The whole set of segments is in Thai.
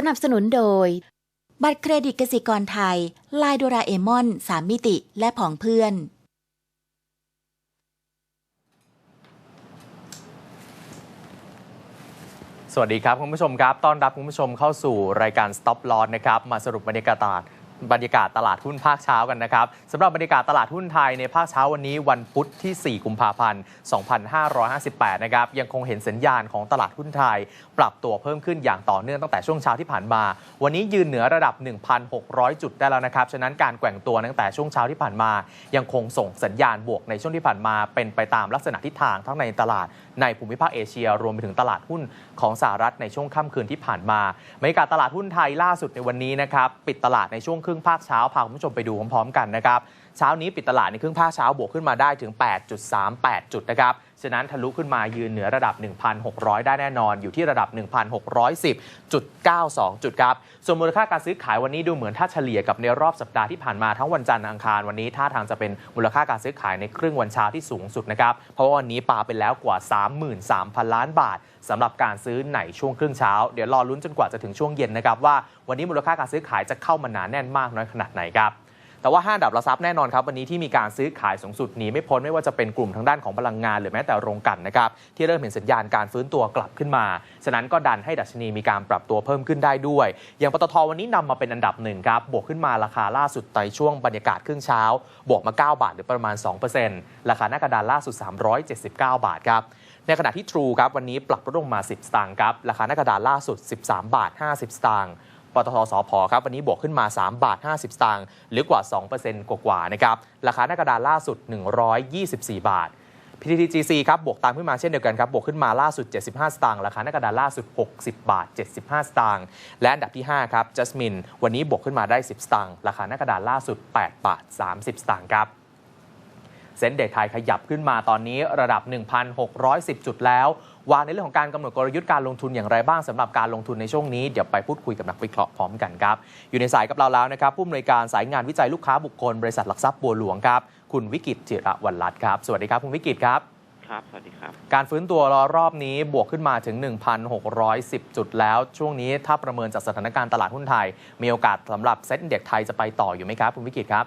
สนับสนุนโดย บัตรเครดิตกสิกรไทย ลายโดราเอมอนสามมิติและผองเพื่อน สวัสดีครับคุณผู้ชมครับ ต้อนรับคุณผู้ชมเข้าสู่รายการ Stop Loss นะครับ มาสรุปบรรยากาศ บรรยากาศตลาดหุ้นภาคเช้ากันนะครับสำหรับบรรยากาศตลาดหุ้นไทยในภาคเช้าวันนี้วันพุธที่ 4 กุมภาพันธ์ 2558 นะครับยังคงเห็นสัญญาณของตลาดหุ้นไทย ปรับตัวเพิ่มขึ้นอย่างต่อเนื่องตั้งแต่ช่วงเช้าที่ผ่านมา วันนี้ยืนเหนือระดับ 1,600 จุดได้แล้วนะครับ ฉะนั้นการแกว่งตัวตั้งแต่ช่วงเช้าที่ผ่านมา ยังคงส่งสัญญาณบวกในช่วงที่ผ่านมา เป็นไปตามลักษณะทิศทางทั้งในตลาดในภูมิภาคเอเชีย รวมไปถึงตลาดหุ้นของสหรัฐในช่วงค่ำคืนที่ผ่านมาบรรยากาศตลาดหุ้นไทยล่าสุดในวันนี้นะครับปิดตลาดในช่วงรึ่งภาคเช้าพาคุณผู้ชมไปดูพร้อมๆกันนะครับ เช้านี้ปิดตลาดในครึ่งภาคเช้าบวกขึ้นมาได้ถึง 8.38 จุดนะครับฉะนั้นทะลุขึ้นมายืนเหนือระดับ 1,600 ได้แน่นอน อยู่ที่ระดับ 1,610.92 จุดครับ ส่วนมูลค่าการซื้อขายวันนี้ดูเหมือนถ้าเฉลี่ยกับในรอบสัปดาห์ที่ผ่านมาทั้งวันจันทร์อังคารวันนี้ท่าทางจะเป็นมูลค่าการซื้อขายในครึ่งวันเช้าที่สูงสุดนะครับ เพราะว่าวันนี้ปาไปแล้วกว่า 33,000 ล้านบาทสำหรับการซื้อในช่วงครึ่งเช้า เดี๋ยวรอลุ้นจนกว่าจะถึงช่วงเย็นนะครับว่าวันนี้มูลค่าการซื้อขายจะเข้ามาหนาแน่นมากน้อยขนาดไหนครับ แต่ว่าห้าดับลักทรัพย์แน่นอนครับวันนี้ที่มีการซื้อขายสูงสุดหนีไม่พ้นไม่ว่าจะเป็นกลุ่มทางด้านของพลังงานหรือแม้แต่โรงกันนะครับที่เริ่มเห็นสัญญาณการฟื้นตัวกลับขึ้นมา ฉะนั้นก็ดันให้ดัชนีมีการปรับตัวเพิ่มขึ้นได้ด้วย อย่างปตทวันนี้นำมาเป็นอันดับหนึ่งครับบวกขึ้นมาราคาล่าสุดในช่วงบรรยากาศครึ่งเช้า บวกมา 9 บาทหรือประมาณ 2%ราคาหน้ากระดานล่าสุด 379 บาทครับในขณะที่ True ครับวันนี้ปรับลดลงมา 10 สตางค์ครับราคาหน้ากระดานล่าสุด 13 บาท 50 สตางค์ ปตทสพครับวันนี้บวกขึ้นมา 3 บาท 50 สตางค์หรือกว่า 2%กว่าๆนะครับราคาหน้ากระดานล่าสุด 124 บาท PTTGC ครับบวกตามขึ้นมาเช่นเดียวกันครับบวกขึ้นมาล่าสุด 75 สตางค์ราคาหน้ากระดานล่าสุด 60 บาท 75 สตางค์และอันดับที่ 5 ครับ Jasmine วันนี้บวกขึ้นมาได้ 10 สตางค์ราคาหน้ากระดานล่าสุด 8 บาท 30 สตางค์ครับเซ็นเด็กไทยขยับขึ้นมาตอนนี้ระดับ 1,610 จุดแล้ว วางในเรื่องของการกำหนดกลยุทธ์การลงทุนอย่างไรบ้างสำหรับการลงทุนในช่วงนี้ เดี๋ยวไปพูดคุยกับนักวิเคราะห์พร้อมกันครับ อยู่ในสายกับเราแล้วนะครับผู้อำนวยการสายงานวิจัยลูกค้าบุคคล บริษัทหลักทรัพย์บัวหลวงครับคุณวิกิตจิระวัลลัตน์ครับ สวัสดีครับคุณวิกิตครับครับสวัสดีครับการฟื้นตัวรอบนี้บวกขึ้นมาถึง 1,610 จุดแล้ว ช่วงนี้ถ้าประเมินจากสถานการณ์ตลาดหุ้นไทย มีโอกาสสำหรับเซ็ตเด็กไทยจะไปต่ออยู่ไหมครับคุณวิกิตครับ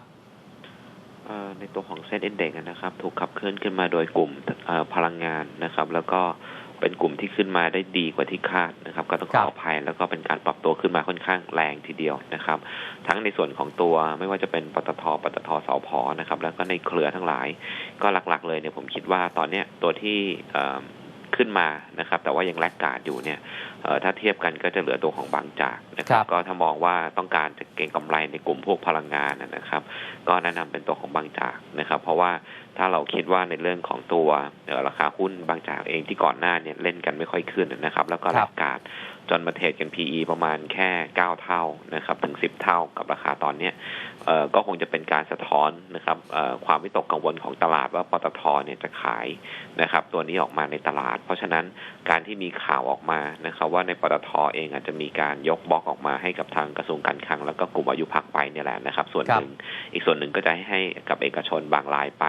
เอ่อในตัวของเซ็นเอ็นเด็กนะครับ ถูกขับเคลื่อนขึ้นมาโดยกลุ่มเอ่อพลังงานนะครับ แล้วก็ เป็นกลุ่มที่ขึ้นมาได้ดีกว่าที่คาดนะครับ ก็ต้องขครัอบอภัยแล้วก็เป็นการปรับตัวขึ้นมาค่อนข้างแรงทีเดียวนะครับ ทั้งในส่วนของตัวไม่ว่าจะเป็นปตทปตทสพนะครับ แล้วก็ในเครือทั้งหลาย ก็หลักๆ เลยเนี่ยผมคิดว่าตอนเนี้ยตัวที่เอ่อ ขึ้นมานะครับ แต่ว่ายังแลกการดอยู่เนี่ยเอ่อถ้าเทียบกันก็จะเหลือตัวของบางจากนะคครัรับบก็ถ้ามองว่าต้องการจะเก็งกำไรในกลุ่มพวกพลังงานนะครับ ก็แนะนำเป็นตัวของบางจากนะครับ เพราะว่าถ้าเราคิดว่าในเรื่องของตัวเอ่อราคาหุ้นบางจากเองที่ก่อนหน้าเนี่ยเล่นกันไม่ค่อยขึ้นนะครับ แล้วก็คแลรับกการดจนมาเทรดกัน PE ประมาณแค่ 9 เท่านะครับ ถึง 10 เท่ากับราคาตอนเนี้ยเอ่อ ก็คงจะเป็นการสะท้อนนะครับเอ่อความวิตกกังวลของตลาดว่าปตทเนี่ยจะขายนะครับ ตัวนี้ออกมาในตลาด เพราะฉะนั้นการที่มีข่าวออกมานะครับ ว่าในปตทเองอาจจะมีการยกบล็อกออกมาให้กับทางกระทรวงการคลัง แล้วก็กลุ่มอายุพักไปเนี่ยแหละนะครับ ส่วนครับหนึ่งอีกส่วนหนึ่งก็จะให้กับเอกชนบางรายไป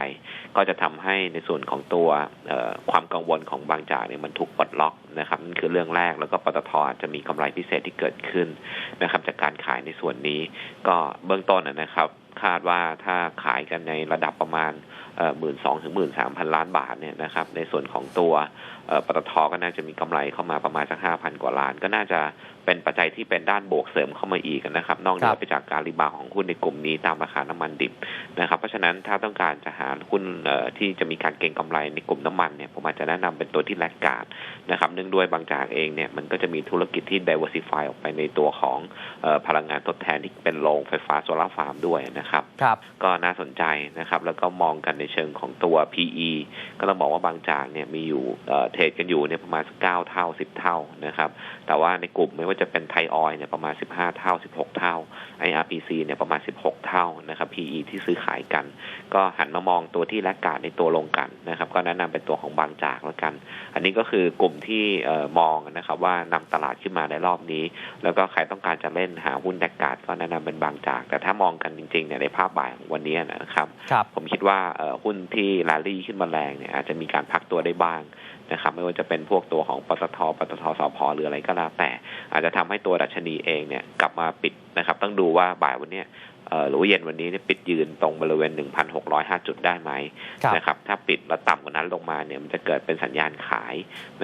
ก็จะทำให้ในส่วนของตัวเอ่อความกังวลของบางจากเนี่ยมันถูกปลดล็อกนะครับนั่นคือเรื่องแรกแล้วก็ปตทอาจจะมีกำไรพิเศษที่เกิดขึ้นนะครับ จากการขายในส่วนนี้ก็เบื้องต้นนะนะครับ คาดว่าถ้าขายกันในระดับประมาณหมื่นสองถึงหมื่นสามพันล้านบาทเนี่ยนะครับในส่วนของตัวปตทก็น่าจะมีกำไรเข้ามาประมาณสักห้าพันกว่าล้าน ก็น่าจะเป็นปัจจัยที่เป็นด้านบวกเสริมเข้ามาอีกนะครับ นอกเหนือไปจากการรีบาวของหุ้นในกลุ่มนี้ตามราคาน้ำมันดิบนะครับ เพราะฉะนั้นถ้าต้องการจะหาหุ้นที่จะมีการเก็งกำไรในกลุ่มน้ำมันเนี่ยผมอาจจะแนะนำเป็นตัวที่แลกการดนะครับ เนื่องด้วยบางจากเองเนี่ยมันก็จะมีธุรกิจที่ diversify ออกไปในตัวของพลังงานทดแทนที่เป็นโรงไฟฟ้าโซลาร์ฟาร์มด้วยนะครับครับ ก็น่าสนใจนะครับ แล้วก็มองกันในเชิงของตัว PE ก็ต้องบอกว่าบางจากเนี่ยมีอยู่เอ่อเทรดกันอยู่เนี่ยประมาณสักเก้าเท่า10เท่านะครับ แต่ว่าในกลุ่มไม่ว่าจะเป็นไทยออยเนี่ยประมาณ15เท่า16เท่า IRPC เนี่ยประมาณ16เท่านะครับ PE ที่ซื้อขายกัน ก็หันมามองตัวที่แลกการดในตัวลงกันนะครับ ก็แนะนำเป็นตัวของบางจากแล้วกัน อันนี้ก็คือกลุ่มที่เอ่อมองนะครับว่านำตลาดขึ้นมาในรอบนี้ แล้วก็ใครต้องการจะเล่นหาหุ้นแลกการดก็แนะนำเป็นบางจาก แต่ถ้ามองกันจริงๆเนี่ยเนี่ยในภาพบ่ายของวันนี้นะครับครับผมคิดว่าเอ่อหุ้นที่แรลลี่ขึ้นมาแรงเนี่ยอาจจะมีการพักตัวได้บ้างนะครับไม่ว่าจะเป็นพวกตัวของปตทปตทสพหรืออะไรก็แล้วแต่ อาจจะทำให้ตัวดัชนีเองเนี่ยกลับมาปิดนะครับ ต้องดูว่าบ่ายวันเนี้ยเอ่อ หรือว่าเย็นวันนี้เนี่ยปิดยืนตรงบริเวณ 1,605 จุดได้ไหมครับนะครับถ้าปิดแล้วต่ำกว่านั้นลงมาเนี่ยมันจะเกิดเป็นสัญญาณขาย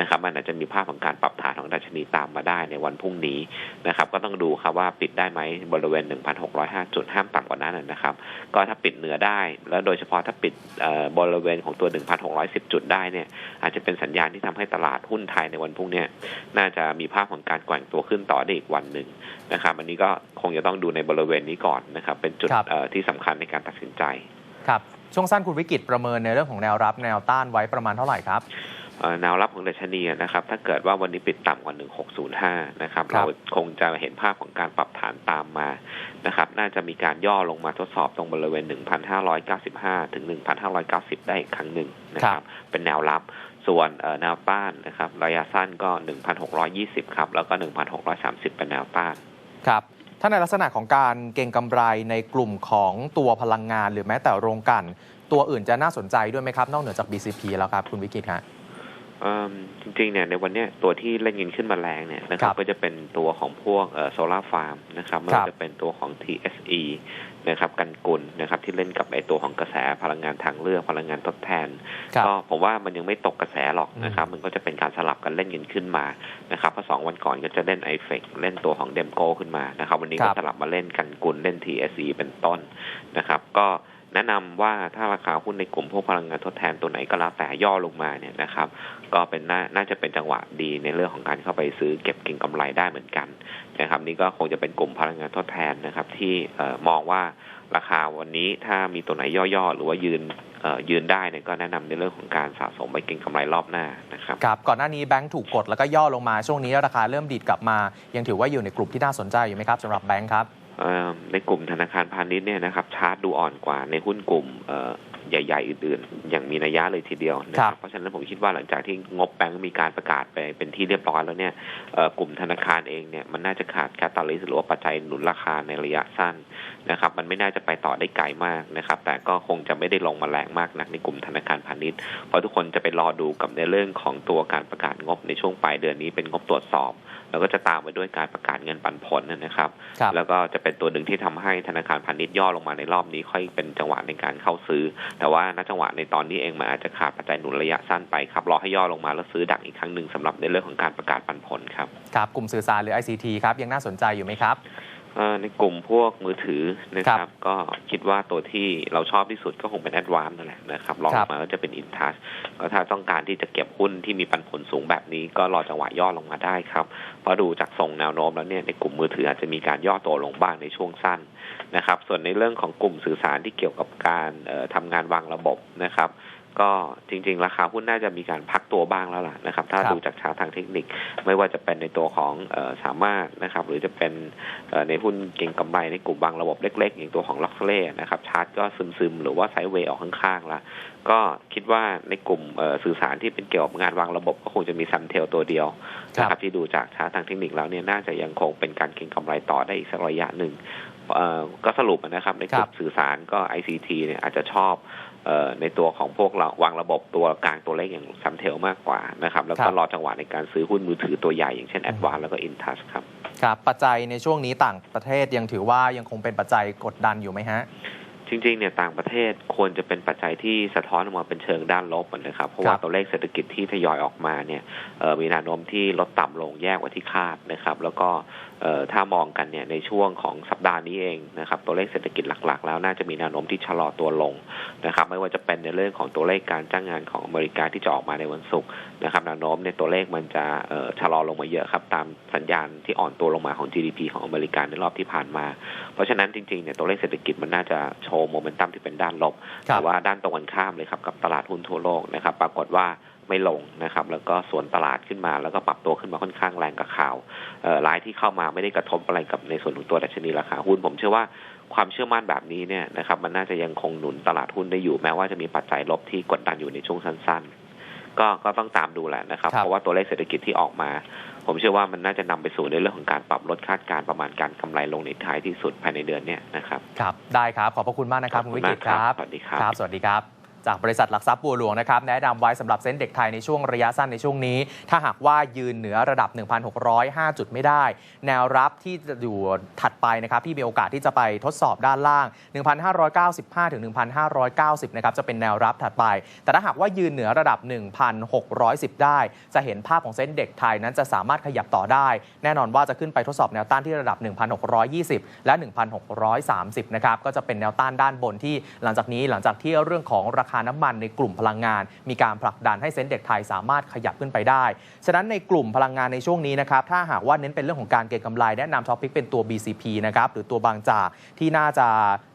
นะครับมันอาจจะมีภาพของการปรับฐานของดัชนีตามมาได้ในวันพรุ่งนี้นะครับก็ต้องดูครับว่าปิดได้ไหมบริเวณ 1,605 จุดห้ามต่ำกว่านั้นนะครับก็ถ้าปิดเหนือได้ แล้วโดยเฉพาะถ้าปิดเอ่อบริเวณของตัว 1,610 จุดได้เนี่ยอาจจะเป็นสัญญาณที่ทำให้ตลาดหุ้นไทยในวันพรุ่งเนี้ยน่าจะมีภาพของการแกว่งตัวขึ้นต่อได้อีกวันหนึ่งนะครับอันนี้ก็คงจะต้องดูในบริเวณนี้ก่อนนะครับเป็นจุดครับเอ่อที่สำคัญในการตัดสินใจครับช่วงสั้นคุณวิกฤตประเมินในเรื่องของแนวรับแนวต้านไว้ประมาณเท่าไหร่ครับเอ่อแนวรับของดัชนีนะครับ ถ้าเกิดว่าวันนี้ปิดต่ำกว่า 1605 นะครับครัเราบคงจะเห็นภาพของการปรับฐานตามมานะครับ น่าจะมีการย่อลงมาทดสอบตรงบริเวณ 1,595 ถึง 1,590 ได้อีกครั้งหนึ่งนะครับ เป็นแนวรับส่วนเอ่อแนวต้านนะครับ ระยะสั้นก็ 1,620 ครับ แล้วก็ 1,630 เป็นแนวต้านครับ ถ้าในลักษณะของการเก็งกำไรในกลุ่มของตัวพลังงาน หรือแม้แต่โรงกัน ตัวอื่นจะน่าสนใจด้วยไหมครับ นอกเหนือจาก BCP แล้วครับ คุณวิกิตครับ จริงๆเนี่ยในวันเนี้ยตัวที่เล่นเงินขึ้นมาแรงเนี่ยนะครับครับก็จะเป็นตัวของพวกโซลาร์ฟาร์มนะครับไม่ครัว่าบจะเป็นตัวของ TSE นะครับกันกุลนะครับที่เล่นกับไอตัวของกระแสพลังงานทางเลือกพลังงานทดแทนครับก็ผมว่ามันยังไม่ตกกระแสหรอกอืมนะครับมันก็จะเป็นการสลับกันเล่นเงินขึ้นมานะครับเพราะสองวันก่อนก็จะเล่นไอเฟกเล่นตัวของเดมโกขึ้นมานะครับวันนี้ครัก็บสลับมาเล่นกันกุลเล่น TSE เป็นต้นนะครับก็ แนะนำว่าถ้าราคาหุ้นในกลุ่มพวกพลังงานทดแทนตัวไหนก็แล้วแต่ย่อลงมาเนี่ยนะครับ ก็เป็นน่าน่าจะเป็นจังหวะดีในเรื่องของการเข้าไปซื้อเก็บเก็งกำไรได้เหมือนกันนะครับนี่ก็คงจะเป็นกลุ่มพลังงานทดแทนนะครับ ที่ออมองว่าราคาวันนี้ถ้ามีตัวไหนย่อๆหรือว่ายืนยืนได้เนี่ยก็แนะนำในเรื่องของการสะสมไปเก็งกำไรรอบหน้านะครับครับก่อนหน้านี้แบงก์ถูกกดแล้วก็ย่อลงมาช่วงนี้ราคาเริ่มดีดกลับมา ยังถือว่าอยู่ในกลุ่มที่น่าสนใจอยู่ไหมครับสำหรับแบงก์ครับ ในกลุ่มธนาคารพาณิชย์เนี่ยนะครับชาร์จดูอ่อนกว่าในหุ้นกลุ่ม ใหญ่ ๆ อื่น ๆ อย่างมีนัยยะเลยทีเดียวนะคครัรับบเพราะฉะนั้นผมคิดว่าหลังจากที่งบแบงก์มีการประกาศไปเป็นที่เรียบร้อยแล้วเนี่ยเอ่อกลุ่มธนาคารเองเนี่ยมันน่าจะขาดแคตตาลิสหรือว่าปัจจัยหนุนราคาในระยะสั้นนะครับมันไม่น่าจะไปต่อได้ไกลมากนะครับ แต่ก็คงจะไม่ได้ลงมาแรงมากนักในกลุ่มธนาคารพาณิชย์เพราะทุกคนจะไปรอดูกับในเรื่องของตัวการประกาศงบในช่วงปลายเดือนนี้เป็นงบตรวจสอบแล้วก็จะตามไปด้วยการประกาศเงินปันผลนะครับครับแล้วก็จะเป็นตัวหนึ่งที่ทำให้ธนาคารพาณิชย์ย่อลงมาในรอบนี้ ค่อยเป็นจังหวะในการเข้าซื้อแต่ว่าณจังหวะในตอนนี้เองมันอาจจะขาดปัจจัยหนุนระยะสั้นไปครับรอให้ย่อลงมาแล้วซื้อดักอีกครั้งหนึ่งสำหรับในเรื่องของการประกาศปันผลครับครับกลุ่มสื่อสารหรือ ICT ครับยังน่าสนใจอยู่ไหมครับ ในกลุ่มพวกมือถือนะคครัรับบก็คิดว่าตัวที่เราชอบที่สุดก็คงเป็นแอดวานนั่นแหละนะครับรองคลรับงมาก็จะเป็นอินทัชก็ถ้าต้องการที่จะเก็บหุ้นที่มีปันผลสูงแบบนี้ ก็รอจังหวะย่อลงมาได้ครับเพราะดูจากทรงแนวโน้มแล้วเนี่ยในกลุ่มมือถืออาจจะมีการย่อตัวลงบ้างในช่วงสั้นนะครับ ส่วนในเรื่องของกลุ่มสื่อสารที่เกี่ยวกับการเอ่อทำงานวางระบบนะครับ ก็จริง ๆ ราคาหุ้นน่าจะมีการพักตัวบ้างแล้วล่ะนะครับ ถ้าครับดูจากชาร์ตทางเทคนิคไม่ว่าจะเป็นในตัวของเออสามารถนะครับ หรือจะเป็นเอ่อในหุ้นเก่งกำไรในกลุ่มบางระบบเล็ก ๆ อย่างตัวของล็อกเล่นะครับชาร์ตก็ซึมๆ หรือว่าไซด์เวย์ออกข้างๆละก็คิดว่าในกลุ่มเอ่อสื่อสารที่เป็นเกี่ยวกับงานวางระบบก็คงจะมีซัมเทลตัวเดียวนะครับที่ดูจากชาร์ตทางเทคนิคแล้วเนี่ยน่าจะยังคงเป็นการเก็งกำไรต่อได้อีกสักระยะหนึ่งเอ่อก็สรุปนะครับในกลุ่มสื่อสารก็ ICT เนี่ยอาจจะชอบเอ่อ ในตัวของพวกเราวางระบบตัวกลางตัวเล็กอย่างซัมเทลมากกว่านะครับ แล้วครัก็บรอจังหวะในการซื้อหุ้นมือถือตัวใหญ่อย่างเช่น a d v a n c e แล้วก็ Intas ครับ ครับ ปัจจัยในช่วงนี้ต่างประเทศยังถือว่ายังคงเป็นปัจจัยกดดันอยู่ไหมฮะ จริงๆเนี่ยต่างประเทศควรจะเป็นปัจจัยที่สะท้อนออกมาเป็นเชิงด้านลบนะครับ เพราะว่าครับตัวเลขเศรษฐกิจที่ทยอยออกมาเนี่ยเอ่อมีแนวโน้มที่ลดต่ำลงแย่กว่าที่คาดนะครับ แล้วก็เอ่อถ้ามองกันเนี่ยในช่วงของสัปดาห์นี้เองนะครับ ตัวเลขเศรษฐกิจหลักๆ แล้วน่าจะมีแนวโน้มที่ชะลอตัวลงนะครับ ไม่ว่าจะเป็นในเรื่องของตัวเลขการจ้างงานของอเมริกาที่จะออกมาในวันศุกร์นะครับแนวโน้มเนี่ยตัวเลขมันจะเอ่อชะลอลงมาเยอะครับ ตามสัญญาณที่อ่อนตัวลงมาของ GDP ของอเมริกาในรอบที่ผ่านมา เพราะฉะนั้นจริงๆเนี่ยตัวเลขเศรษฐกิจมันน่าจะโชว์โมเมนตัมที่เป็นด้านลบครับแต่ว่าด้านตรงกันข้ามเลยครับกับตลาดหุ้นทั่วโลกนะครับ ปรากฏว่าไม่ลงนะครับ แล้วก็สวนตลาดขึ้นมาแล้วก็ปรับตัวขึ้นมาค่อนข้างแรงกับข่าวเอ่อรายที่เข้ามาไม่ได้กระทบอะไรกับในส่วนของตัวดัชนีราคาหุ้น ผมเชื่อว่าความเชื่อมั่นแบบนี้เนี่ยนะครับ มันน่าจะยังคงหนุนตลาดหุ้นได้อยู่แม้ว่าจะมีปัจจัยลบที่กดดันอยู่ในช่วงสั้น ๆ ก็ก็ต้องตามดูแหละนะครับครับเพราะว่าตัวเลขเศรษฐกิจที่ออกมา ผมเชื่อว่ามันน่าจะนำไปสู่ในเรื่องของการปรับลดคาดการณ์ประมาณการกำไรลงในท้ายที่สุดภายในเดือนเนี้ยนะครับ ครับ ได้ครับ ขอบพระคุณมากนะครับคุณวิกฤตครับ สวัสดีครับครับสวัสดีครับ จากบริษัทหลักทรัพย์บัวหลวงนะครับแนะนำไว้สำหรับเซ็นเด็กไทยในช่วงระยะสั้นในช่วงนี้ ถ้าหากว่ายืนเหนือระดับ 1,605 จุดไม่ได้ แนวรับที่จะอยู่ถัดไปนะครับที่มีโอกาสที่จะไปทดสอบด้านล่าง 1,595 ถึง 1,590 นะครับจะเป็นแนวรับถัดไป แต่ถ้าหากว่ายืนเหนือระดับ 1,610 ได้ จะเห็นภาพของเส้นเด็กไทยนั้นจะสามารถขยับต่อได้ แน่นอนว่าจะขึ้นไปทดสอบแนวต้านที่ระดับ 1,620 และ 1,630 นะครับก็จะเป็นแนวต้านด้านบนที่หลังจากนี้หลังจากที่เรื่องของราคาน้ำมันในกลุ่มพลังงาน มีการผลักดันให้เซ็นเด็กไทยสามารถขยับขึ้นไปได้ ฉะนั้นในกลุ่มพลังงานในช่วงนี้นะครับถ้าหากว่าเน้นเป็นเรื่องของการเก็งกำไรแนะนำท็อปพิกเป็นตัว BCP นะครับหรือตัวบางจากที่น่าจะ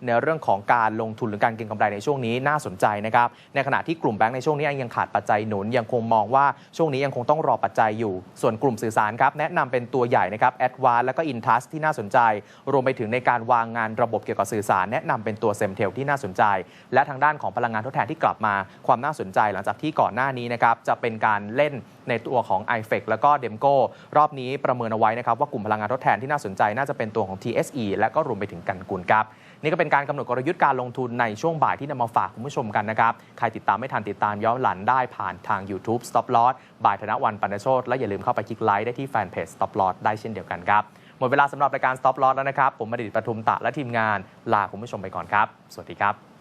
ในเรื่องของการลงทุนหรือการเก็งกำไรในช่วงนี้น่าสนใจนะครับในขณะที่กลุ่มแบงก์ในช่วงนี้ยังขาดปัจจัยหนุนยังคงมองว่าช่วงนี้ยังคงต้องรอปัจจัยอยู่ ส่วนกลุ่มสื่อสารครับแนะนำเป็นตัวใหญ่นะครับแอดวานแล้วก็อินทัสที่น่าสนใจ รวมไปถึงในการวางงานระบบเกี่ยวกับสื่อสาร แนะนำเป็นตัวเซมเทลที่น่าสนใจ และทางด้านของพลังงานทดแทนที่กลับมาความน่าสนใจหลังจากที่ก่อนหน้านี้นะครับจะเป็นการเล่นในตัวของ i f e c แล้วก็ d e m c o รอบนี้ประเมินเอาไว้นะครับว่ากลุ่มพลังงานทดแทนที่น่าสนใจน่าจะเป็นตัวของ TSE และก็รวมไปถึงกันกุลครับนี่ก็เป็นการกำหนดกลยุทธ์การลงทุนในช่วงบ่ายที่นำมาฝากคุณผู้ชมกันนะครับ ใครติดตามไม่ทันติดตามย้อนหลังได้ผ่านทาง YouTube Stop Loss บ่ายธนวันปันโชตและอย่าลืมเข้าไปคลิกไลค์ได้ที่แฟนเพจ Stop Loss ได้เช่นเดียวกันครับ หมดเวลาสำหรับรายการ Stop Loss แล้วนะครับ ผมมดิตประทุมตะและทีมงานลาคุณผู้ชมไปก่อนครับ สวัสดีครับ